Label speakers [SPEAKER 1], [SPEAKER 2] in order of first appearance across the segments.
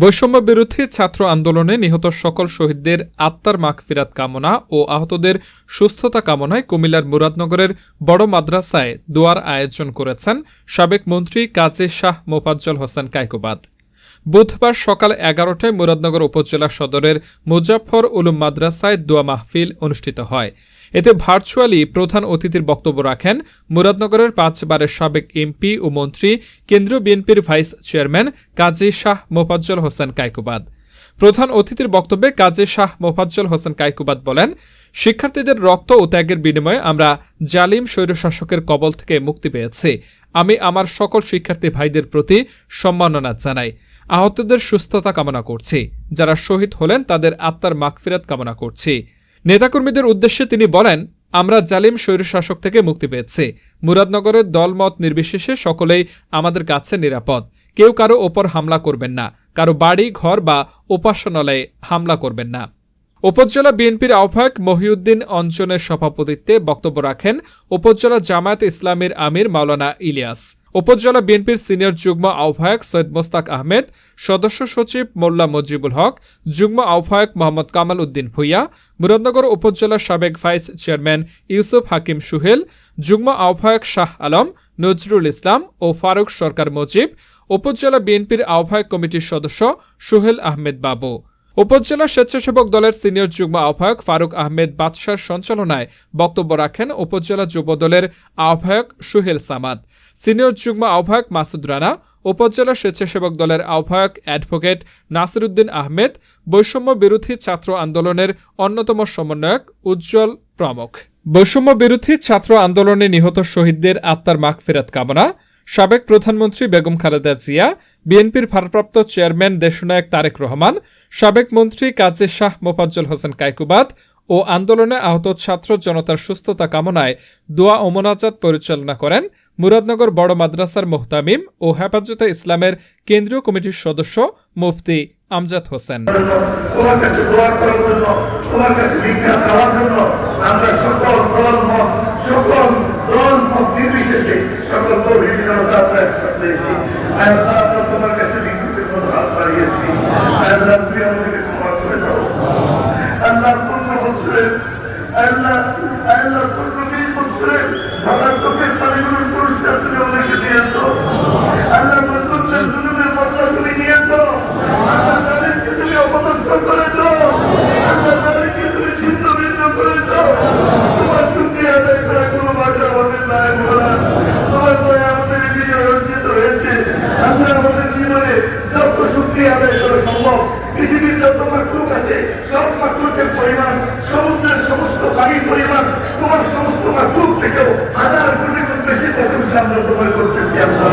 [SPEAKER 1] বৈষম্য বিরোধী ছাত্র আন্দোলনে নিহত সকল শহীদদের আত্মার মাগফিরাত কামনা ও আহতদের সুস্থতা কামনায় কুমিল্লার মুরাদনগরের বড় মাদ্রাসায় দোয়ার আয়োজন করেছেন সাবেক মন্ত্রী কাজী শাহ মোফাজ্জল হোসেন কাইকুবাদ। বুধবার সকাল এগারোটায় মুরাদনগর উপজেলা সদরের মুজাফর উলুম মাদ্রাসায় দোয়া মাহফিল অনুষ্ঠিত হয়। এতে ভার্চুয়ালি প্রধান অতিথির বক্তব্য রাখেন মুরাদনগরের পাঁচবারের সাবেক এমপি ও মন্ত্রী, কেন্দ্রীয় বিএনপির ভাইস চেয়ারম্যান কাজী শাহ মোফাজ্জল হোসেন কাইকুবাদ প্রধান অতিথির বক্তব্যে কাজী শাহ মোফাজ্জল হোসেন কাইকুবাদ বলেন, শিক্ষার্থীদের রক্ত ও ত্যাগের বিনিময়ে আমরা জালিম স্বৈরশাসকের কবল থেকে মুক্তি পেয়েছি। আমি আমার সকল শিক্ষার্থী ভাইদের প্রতি সম্মাননা জানাই। আহতদের সুস্থতা কামনা করছি। যারা শহীদ হলেন তাদের আত্মার মাগফিরাত কামনা করছি। নেতাকর্মীদের উদ্দেশ্যে তিনি বলেন, আমরা জালিম স্বৈরশাসক থেকে মুক্তি পেয়েছি। মুরাদনগরের দলমত নির্বিশেষে সকলেই আমাদের কাছে নিরাপদ। কেউ কারও ওপর হামলা করবেন না। কারও বাড়ি, ঘর বা উপাসনালয়ে হামলা করবেন না। উপজেলা বিএনপির আহ্বায়ক মহিউদ্দিন অঞ্চনের সভাপতিত্বে বক্তব্য রাখেন উপজেলা জামায়াত ইসলামীর আমির মাওলানা ইলিয়াস। উপজেলা বিএনপির সিনিয়র যুগ্ম আহ্বায়ক সৈয়দ মোস্তাক আহমেদ, সদস্য সচিব মোল্লা মজিবুল হক, যুগ্ম আহ্বায়ক মোহাম্মদ কামাল উদ্দিন ভুইয়া মুরাদনগর উপজেলার সাবেক ভাইস চেয়ারম্যান ইউসুফ হাকিম সুহেল, যুগ্ম আহ্বায়ক শাহ আলম, নজরুল ইসলাম ও ফারুক সরকার মজিব, উপজেলা বিএনপির আহ্বায়ক কমিটির সদস্য সুহেল আহমেদ বাবু। উপজেলা স্বেচ্ছাসেবক দলের সিনিয়র যুগ্ম আহ্বায়ক ফারুক আহমেদ বাদশার সঞ্চালনায় বক্তব্য রাখেন উপজেলা যুব দলের আহ্বায়ক সুহেল সামাদ। সিনিয়র যুগ্ম আহ্বায়ক মাসুদ রানা, উপজেলা স্বেচ্ছাসেবক দলের আহ্বায়ক অ্যাডভোকেট নাসিরুদ্দিন আহমেদ, বৈষম্য বিরোধী ছাত্র আন্দোলনের অন্যতম সমন্বয়ক উজ্জ্বল প্রমুখ। বৈষম্য বিরোধী ছাত্র আন্দোলনে নিহত শহীদদের আত্মার মাগফিরাত কামনা সাবেক প্রধানমন্ত্রী বেগম খালেদা জিয়া, বিএনপির ভারপ্রাপ্ত চেয়ারম্যান দেশনায়ক তারেক রহমান, সাবেক মন্ত্রী কাজী শাহ মোফাজ্জল হোসেন কাইকুবাদ ও আন্দোলনে আহত ছাত্র জনতার সুস্থতা কামনায় দোয়া ও মোনাজাত পরিচালনা করেন মুরাদনগর বড় মাদ্রাসার মোহতামিম ও হেফাজতে ইসলামের কেন্দ্রীয় কমিটির সদস্য মুফতি আমজাদ হোসেন।
[SPEAKER 2] আল্লাহ আমরা তোমার কাছে ভিক্ষুকের মতো হাত বাড়িয়েছি। আল্লাহ তুমি আমাদেরকে ক্ষমা করে দাও। আল্লাহ পূর্ণ বছরে আল্লাহ আল্লাহ পূর্ণ বছরে সবার চোখের তালিগুলোর পুরস্কার তুমি আমাদেরকে দিয়েছ আল্লাহ বন্ধুত্বের জুলুমের বদলা তুমি নিয়েছো আল্লাহ তাদেরকে তুমি অপদস্থ করেছ আল্লাহ তাদেরকে তুমি ছিন্ন ভিন্ন করেছ তোমার শুক্রিয়া আদায় করা কোনো বাধা আমাদের নাই বলা তোমার দয়া আমাদের বিজয় অর্জিত হয়েছে আমরা আমাদের জীবনে যত শুক্রিয়া আদায় করা সম্ভব পৃথিবীর যত মাকলুক আছে সব মাকলুকের পরিমাণ, সমুদ্রের সমস্ত পানির পরিমাণ, তোমার সমস্ত মাকলুক থেকেও হাজার কোটি বেশি প্রশংসা আমরা তোমার করতেছি আমরা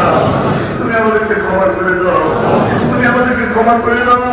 [SPEAKER 2] তুমি আমাদেরকে ক্ষমা করে দাও। তুমি আমাদেরকে ক্ষমা করে দাও।